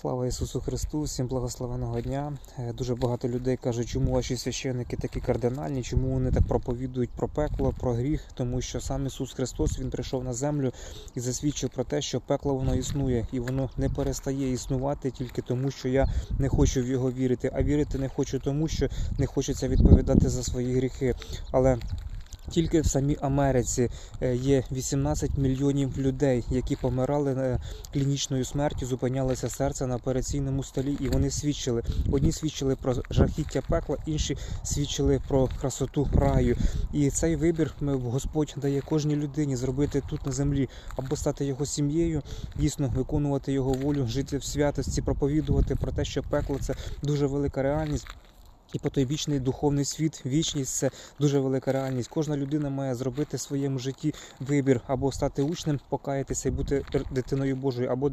Слава Ісусу Христу, всім благословеного дня. Е, Дуже багато людей кажуть, чому ваші священники такі кардинальні, чому вони так проповідують про пекло, про гріх, тому що сам Ісус Христос Він прийшов на землю і засвідчив про те, що пекло воно існує, і воно не перестає існувати тільки тому, що я не хочу в його вірити. А вірити не хочу тому, що не хочеться відповідати за свої гріхи. Але тільки в самій Америці е, є 18 мільйонів людей, які помирали е, клінічною смертю, зупинялося серце на операційному столі, і вони свідчили. Одні свідчили про жахіття пекла, інші свідчили про красоту раю. І цей вибір Господь дає кожній людині зробити тут на землі, або стати його сім'єю, дійсно виконувати його волю, жити в святості, проповідувати про те, що пекло це дуже велика реальність. І по той вічний духовний світ, вічність це дуже велика реальність. Кожна людина має зробити в своєму житті вибір або стати учнем, покаятися і бути дитиною Божою, або